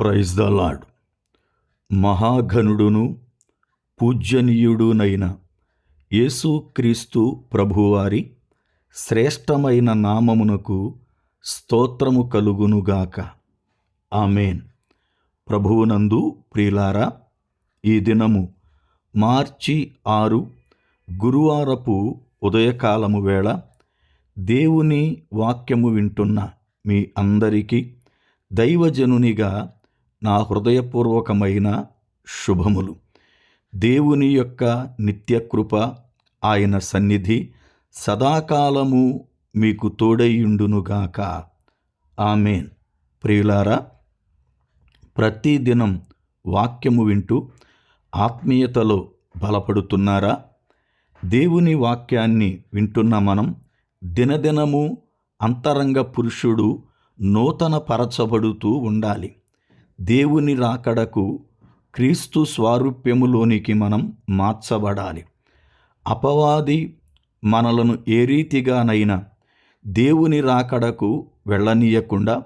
Praise the lord మహాఘనుడును పూజ్యనీయుడునైన యేసుక్రీస్తు ప్రభువారి శ్రేష్టమైన నామమునకు స్తోత్రము కలుగునుగాక ఆమెన్. ప్రభువునందు ప్రియులారా ఈ దినము మార్చి ఆరు గురువారపు ఉదయకాలము వేళ దేవుని వాక్యము వింటున్న మీ అందరికీ దైవజనునిగా నా హృదయపూర్వకమైన శుభములు. దేవుని యొక్క నిత్యకృప ఆయన సన్నిధి సదాకాలము మీకు తోడైయుండునుగాక. ఆమెన్. ప్రియులారా ప్రతిదినం వాక్యము వింటూ ఆత్మీయతలో బలపడుతున్నారా? దేవుని వాక్యాన్ని వింటున్న మనం దినదినము అంతరంగ పురుషుడు నూతన పరచబడుతూ ఉండాలి. దేవుని రాకడకు క్రీస్తు స్వారూప్యములోనికి మనం మార్చబడాలి. అపవాది మనలను ఏ రీతిగానైనా దేవుని రాకడకు వెళ్ళనీయకుండా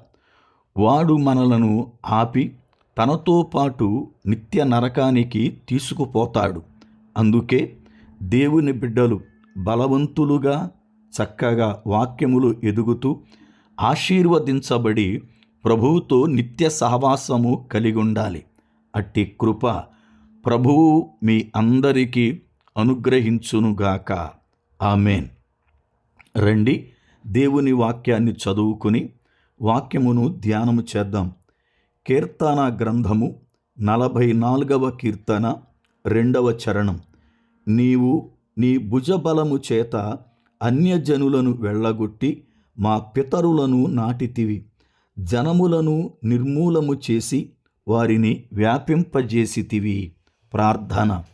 వాడు మనలను ఆపి తనతో పాటు నిత్య నరకానికి తీసుకుపోతాడు. అందుకే దేవుని బిడ్డలు బలవంతులుగా చక్కగా వాక్యములు ఎదుగుతూ ఆశీర్వదించబడి ప్రభువుతో నిత్య సహవాసము కలిగి ఉండాలి అట్టి కృప ప్రభువు మీ అందరికీ అనుగ్రహించునుగాక ఆమెన్. రండి దేవుని వాక్యాన్ని చదువుకుని వాక్యమును ధ్యానము చేద్దాం. కీర్తన గ్రంథము నలభై నాలుగవ కీర్తన రెండవ చరణం. నీవు నీ భుజబలము చేత అన్యజనులను వెళ్ళగొట్టి మా పితరులను నాటితివి. జనములను నిర్మూలము చేసి వారిని వ్యాపింపజేసితివి. ప్రార్థన.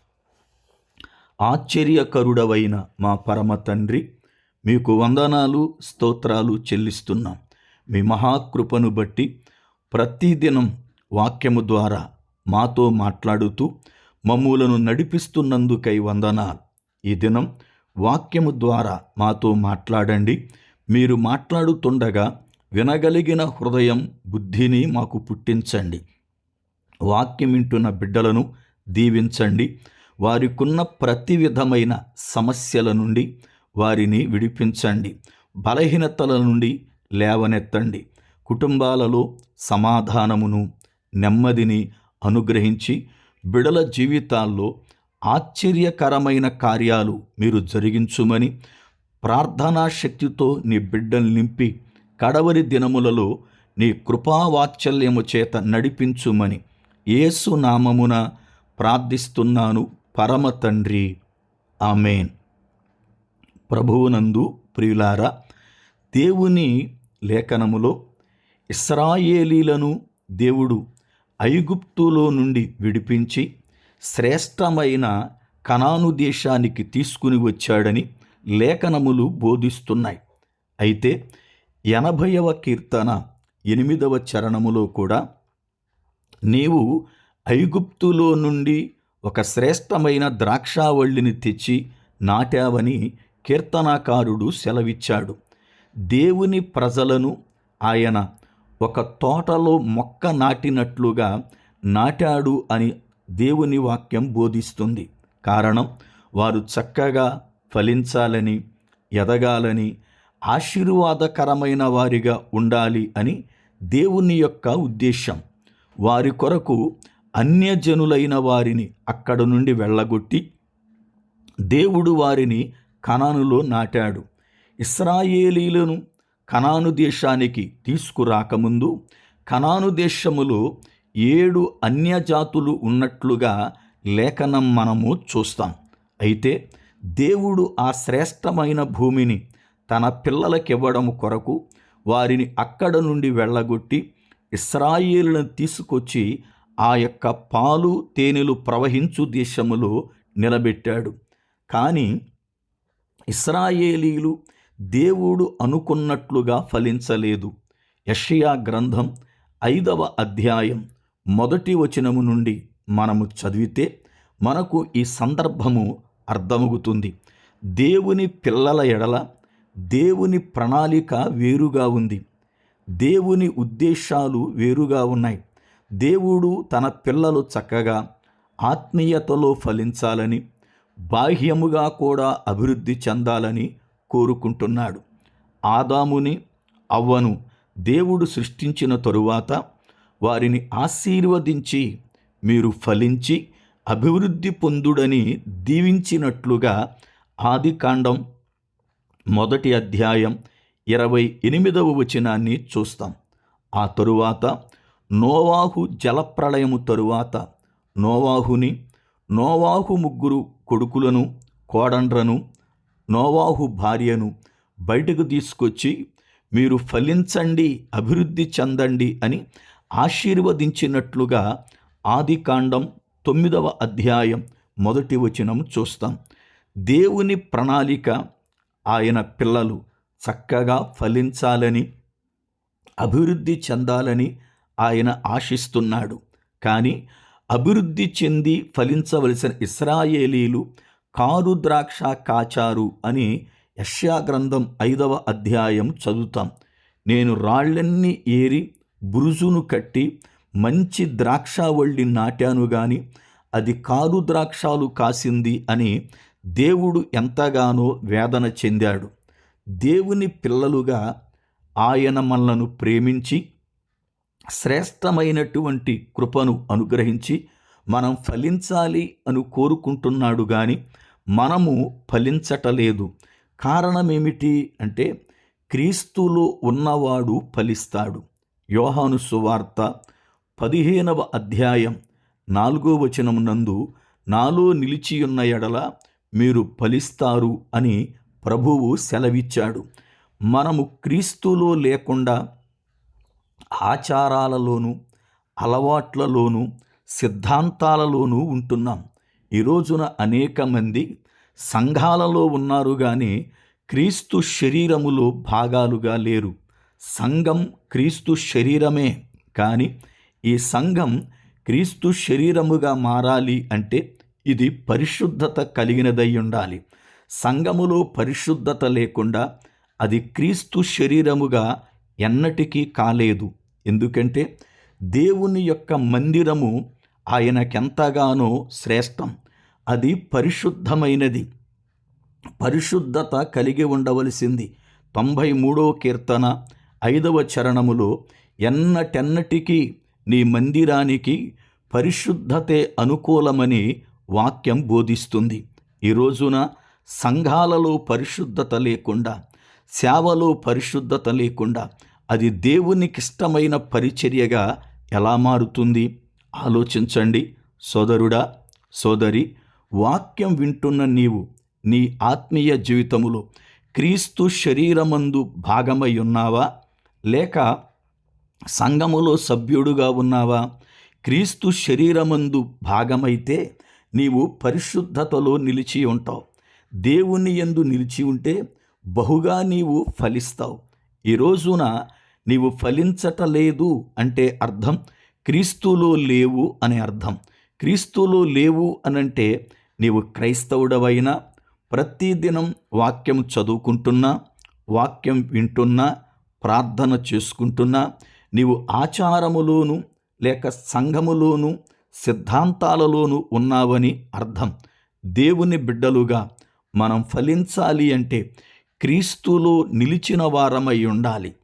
ఆశ్చర్యకరుడవైన మా పరమ తండ్రి మీకు వందనాలు స్తోత్రాలు చెల్లిస్తున్నాం. మీ మహాకృపను బట్టి ప్రతిదినం వాక్యము ద్వారా మాతో మాట్లాడుతూ మమ్ములను నడిపిస్తున్నందుకై వందనాలు. ఈ దినం వాక్యము ద్వారా మాతో మాట్లాడండి. మీరు మాట్లాడుతుండగా వినగలిగిన హృదయం బుద్ధిని మాకు పుట్టించండి. వాక్యం వింటున్న బిడ్డలను దీవించండి. వారికున్న ప్రతి విధమైన సమస్యల నుండి వారిని విడిపించండి. బలహీనతల నుండి లేవనెత్తండి. కుటుంబాలలో సమాధానమును నెమ్మదిని అనుగ్రహించి బిడల జీవితాల్లో ఆశ్చర్యకరమైన కార్యాలు మీరు జరిగించుమని ప్రార్థనా శక్తితో నీ బిడ్డలు నింపి కడవరి దినములలో నీ కృపావాత్సల్యము చేత నడిపించుమని యేసు నామమున ప్రార్థిస్తున్నాను పరమ తండ్రి. ఆమెన్. ప్రభువునందు ప్రియులారా దేవుని లేఖనములో ఇస్రాయేలీలను దేవుడు ఐగుప్తులో నుండి విడిపించి శ్రేష్టమైన కనాను దేశానికి తీసుకుని వచ్చాడని లేఖనములు బోధిస్తున్నాయి. అయితే ఎనభైవ కీర్తన ఎనిమిదవ చరణములో కూడా నీవు ఐగుప్తులో నుండి ఒక శ్రేష్టమైన ద్రాక్షావళిని తెచ్చి నాటావని కీర్తనాకారుడు సెలవిచ్చాడు. దేవుని ప్రజలను ఆయన ఒక తోటలో మొక్క నాటినట్లుగా నాటాడు అని దేవుని వాక్యం బోధిస్తుంది. కారణం వారు చక్కగా ఫలించాలని ఎదగాలని ఆశీర్వాదకరమైన వారిగా ఉండాలి అని దేవుని యొక్క ఉద్దేశం వారి కొరకు అన్యజనులైన వారిని అక్కడ నుండి వెళ్ళగొట్టి దేవుడు వారిని కనానులో నాటాడు. ఇస్రాయేలీలను కనాను దేశానికి తీసుకురాకముందు కనాను దేశములో ఏడు అన్యజాతులు ఉన్నట్లుగా లేఖనం మనము చూస్తాం. అయితే దేవుడు ఆ శ్రేష్టమైన భూమిని తన పిల్లలకివ్వడం కొరకు వారిని అక్కడ నుండి వెళ్ళగొట్టి ఇస్రాయేలును తీసుకొచ్చి ఆ యొక్క పాలు తేనెలు ప్రవహించు దేశములో నిలబెట్టాడు. కానీ ఇస్రాయేలీలు దేవుడు అనుకున్నట్లుగా ఫలించలేదు. యషయా గ్రంథం ఐదవ అధ్యాయం మొదటి వచనము నుండి మనము చదివితే మనకు ఈ సందర్భము అర్థమవుతుంది దేవుని పిల్లల ఎడల దేవుని ప్రణాళిక వేరుగా ఉంది. దేవుని ఉద్దేశాలు వేరుగా ఉన్నాయి. దేవుడు తన పిల్లలు చక్కగా ఆత్మీయతలో ఫలించాలని బాహ్యముగా కూడా అభివృద్ధి చెందాలని కోరుకుంటున్నాడు. ఆదాముని అవ్వను దేవుడు సృష్టించిన తరువాత వారిని ఆశీర్వదించి మీరు ఫలించి అభివృద్ధి పొందుడని దీవించినట్లుగా ఆదికాండం మొదటి అధ్యాయం ఇరవై ఎనిమిదవ వచనాన్ని చూస్తాం. ఆ తరువాత నోవాహు జలప్రళయము తరువాత నోవాహుని నోవాహు ముగ్గురు కొడుకులను కోడండ్రను నోవాహు భార్యను బయటకు తీసుకొచ్చి మీరు ఫలించండి అభివృద్ధి చెందండి అని ఆశీర్వదించినట్లుగా ఆదికాండం తొమ్మిదవ అధ్యాయం మొదటి వచనం చూస్తాం. దేవుని ప్రణాళిక ఆయన పిల్లలు చక్కగా ఫలించాలని అభివృద్ధి చెందాలని ఆయన ఆశిస్తున్నాడు. కానీ అభివృద్ధి చెంది ఫలించవలసిన ఇస్రాయేలీలు కారు ద్రాక్ష కాచారు అని యష్యా గ్రంథం ఐదవ అధ్యాయం చదువుతాం. నేను రాళ్ళన్నీ ఏరి బురుజును కట్టి మంచి ద్రాక్షావళ్ళి నాటాను గాని అది కారు ద్రాక్షాలు కాసింది అని దేవుడు ఎంతగానో వేదన చెందాడు. దేవుని పిల్లలుగా ఆయన మనలను ప్రేమించి శ్రేష్టమైనటువంటి కృపను అనుగ్రహించి మనం ఫలించాలి అని కోరుకుంటున్నాడు కానీ మనము ఫలించటలేదు. కారణమేమిటి అంటే క్రీస్తులో ఉన్నవాడు ఫలిస్తాడు. యోహాను సువార్త పదిహేనవ అధ్యాయం నాలుగో వచనం నందు నాలో నిలిచియున్న ఎడల మీరు ఫలిస్తారు అని ప్రభువు సెలవిచ్చాడు. మనము క్రీస్తులో లేకుండా ఆచారాలలోనూ అలవాట్లలోనూ సిద్ధాంతాలలోనూ ఉంటున్నాం. ఈ రోజున అనేక మంది సంఘాలలో ఉన్నారు కానీ క్రీస్తు శరీరములో భాగాలుగా లేరు. సంఘం క్రీస్తు శరీరమే కానీ ఈ సంఘం క్రీస్తు శరీరముగా మారాలి అంటే ఇది పరిశుద్ధత కలిగినదై ఉండాలి. సంఘములో పరిశుద్ధత లేకుండా అది క్రీస్తు శరీరముగా ఎన్నటికీ కాలేదు. ఎందుకంటే దేవుని యొక్క మందిరము ఆయనకెంతగానో శ్రేష్టం. అది పరిశుద్ధమైనది. పరిశుద్ధత కలిగి ఉండవలసింది. తొంభై మూడో కీర్తన ఐదవ చరణములో ఎన్నటెన్నటికీ నీ మందిరానికి పరిశుద్ధతే అనుకూలమని వాక్యం బోధిస్తుంది. ఈ రోజున సంఘాలలో పరిశుద్ధత లేకుండా సేవలో పరిశుద్ధత లేకుండా అది దేవునికిష్టమైన పరిచర్యగా ఎలా మారుతుంది? ఆలోచించండి. సోదరుడా సోదరి వాక్యం వింటున్న నీవు నీ ఆత్మీయ జీవితములో క్రీస్తు శరీరమందు భాగమై ఉన్నావా? లేక సంఘములో సభ్యుడుగా ఉన్నావా? క్రీస్తు శరీరమందు భాగమైతే నీవు పరిశుద్ధతలో నిలిచి ఉంటావు. దేవుని ఎందు నిలిచి ఉంటే బహుగా నీవు ఫలిస్తావు. ఈ రోజున నీవు ఫలించటలేదు అంటే అర్థం క్రీస్తులో లేవు అనే అర్థం. క్రీస్తులో లేవు అనంటే నీవు క్రైస్తవుడవైనా ప్రతిదినం వాక్యం చదువుకుంటున్నా వాక్యం వింటున్నా ప్రార్థన చేసుకుంటున్నా నీవు ఆచారములోను లేక సంఘములోను సిద్ధాంతాలలోనూ ఉన్నావని అర్థం. దేవుని బిడ్డలుగా మనం ఫలించాలి అంటే క్రీస్తులో నిలిచిన వారమై ఉండాలి.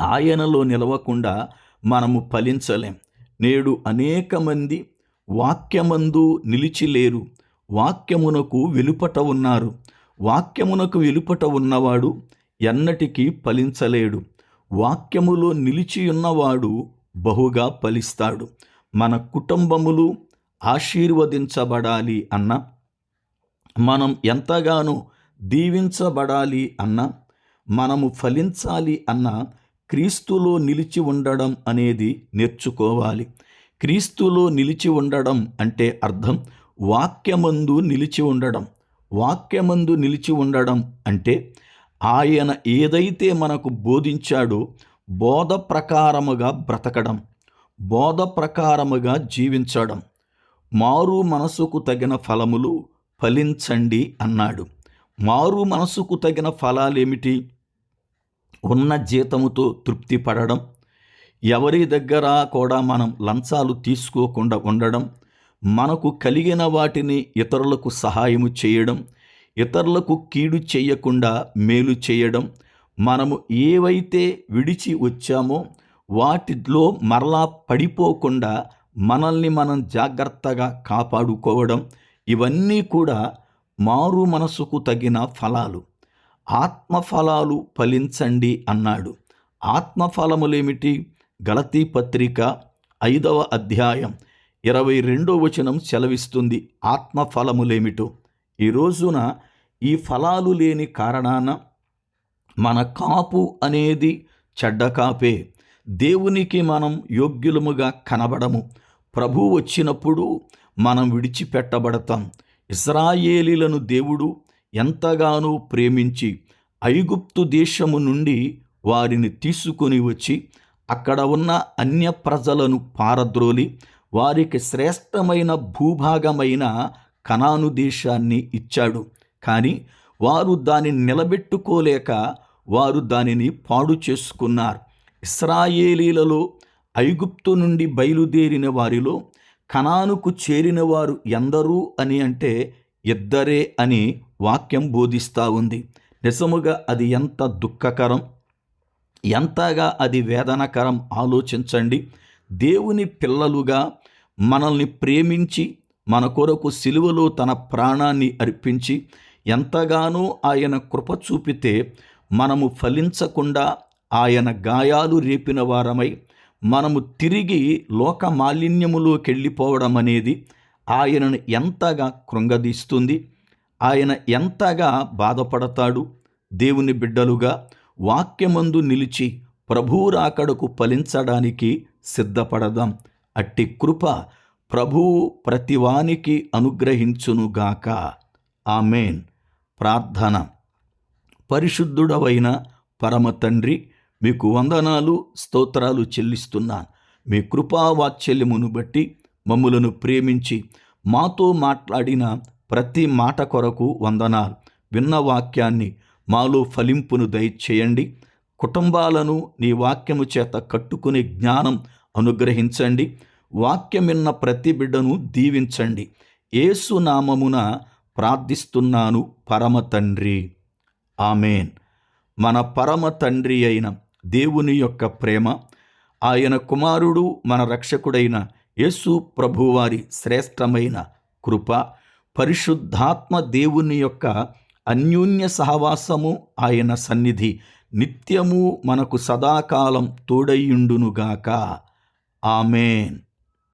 ఆయనలో నిలవకుండా మనము ఫలించలేం. నేడు అనేక మంది వాక్యమందు నిలిచిలేరు. వాక్యమునకు వెలుపట ఉన్నారు. వాక్యమునకు వెలుపట ఉన్నవాడు ఎన్నటికీ ఫలించలేడు. వాక్యములో నిలిచి ఉన్నవాడు బహుగా ఫలిస్తాడు. మన కుటుంబములు ఆశీర్వదించబడాలి అన్న మనం ఎంతగానో దీవించబడాలి అన్న మనము ఫలించాలి అన్న క్రీస్తులో నిలిచి ఉండడం అనేది నేర్చుకోవాలి. క్రీస్తులో నిలిచి ఉండడం అంటే అర్థం వాక్యమందు నిలిచి ఉండడం. వాక్యమందు నిలిచి ఉండడం అంటే ఆయన ఏదైతే మనకు బోధించాడో బోధ ప్రకారముగా బ్రతకడం. బోధ ప్రకారముగా జీవించడం. మారు మనసుకు తగిన ఫలములు ఫలించండి అన్నాడు. మారు మనసుకు తగిన ఫలాలేమిటి? ఉన్న జీతముతో తృప్తి పడడం ఎవరి దగ్గర కూడా మనం లంచాలు తీసుకోకుండా ఉండడం. మనకు కలిగిన వాటిని ఇతరులకు సహాయము చేయడం. ఇతరులకు కీడు చేయకుండా మేలు చేయడం. మనము ఏవైతే విడిచి వచ్చామో వాటిలో మరలా పడిపోకుండా మనల్ని మనం జాగ్రత్తగా కాపాడుకోవడం ఇవన్నీ కూడా మారు మనసుకు తగిన ఫలాలు. ఆత్మఫలాలు ఫలించండి అన్నాడు. ఆత్మఫలములేమిటి? గలతీ పత్రిక ఐదవ అధ్యాయం ఇరవై రెండో వచనం సెలవిస్తుంది ఆత్మఫలములేమిటో. ఈ రోజున ఈ ఫలాలు లేని కారణాన మన కాపు అనేది చెడ్డ కాపే. దేవునికి మనం యోగ్యులముగా కనబడము. ప్రభు వచ్చినప్పుడు మనం విడిచిపెట్టబడతాం. ఇస్రాయేలీలను దేవుడు ఎంతగానో ప్రేమించి ఐగుప్తు దేశము నుండి వారిని తీసుకొని వచ్చి అక్కడ ఉన్న అన్య ప్రజలను పారద్రోలి వారికి శ్రేష్టమైన భూభాగమైన కనాను దేశాన్ని ఇచ్చాడు. కానీ వారు దానిని నిలబెట్టుకోలేక వారు దానిని పాడు చేసుకున్నారు. ఇస్రాయేలీలలో ఐగుప్తు నుండి బయలుదేరిన వారిలో కనానుకు చేరిన వారు ఎందరూ అని అంటే ఇద్దరే అని వాక్యం బోధిస్తూ ఉంది. నిజముగా అది ఎంత దుఃఖకరం ఎంతగా అది వేదనకరం ఆలోచించండి. దేవుని పిల్లలుగా మనల్ని ప్రేమించి మన కొరకు సిలువలో తన ప్రాణాన్ని అర్పించి ఎంతగానో ఆయన కృప చూపితే మనము ఫలించకుండా ఆయన గాయాలు రేపిన వారమై మనము తిరిగి లోక మాలిన్యములోకి వెళ్ళిపోవడం అనేది ఆయనను ఎంతగా కృంగదీస్తుంది ఆయన ఎంతగా బాధపడతాడు దేవుని బిడ్డలుగా వాక్యమందు నిలిచి ప్రభువురాకడకు ఫలించడానికి సిద్ధపడదాం. అట్టి కృప ప్రభువు ప్రతివానికి అనుగ్రహించునుగాక ఆమెన్. ప్రార్థన. పరిశుద్ధుడవైన పరమ తండ్రి మీకు వందనాలు స్తోత్రాలు చెల్లిస్తున్నాను. మీ కృపావాత్సల్యమును బట్టి మమ్ములను ప్రేమించి మాతో మాట్లాడిన ప్రతి మాట కొరకు వందనాలు. విన్న వాక్యాన్ని మాలో ఫలింపును దయచేయండి. కుటుంబాలను నీ వాక్యము చేత కట్టుకునే జ్ఞానం అనుగ్రహించండి. వాక్యం విన్న ప్రతి బిడ్డను దీవించండి. ఏసునామమున ప్రార్థిస్తున్నాను పరమ తండ్రి. ఆమెన్. మన పరమ తండ్రి అయిన దేవుని యొక్క ప్రేమ ఆయన కుమారుడు మన రక్షకుడైన యేసు ప్రభువారి శ్రేష్టమైన కృప పరిశుద్ధాత్మ దేవుని యొక్క అన్యోన్య సహవాసము ఆయన సన్నిధి నిత్యము మనకు సదాకాలం తోడయ్యుండునుగాక. ఆమెన్.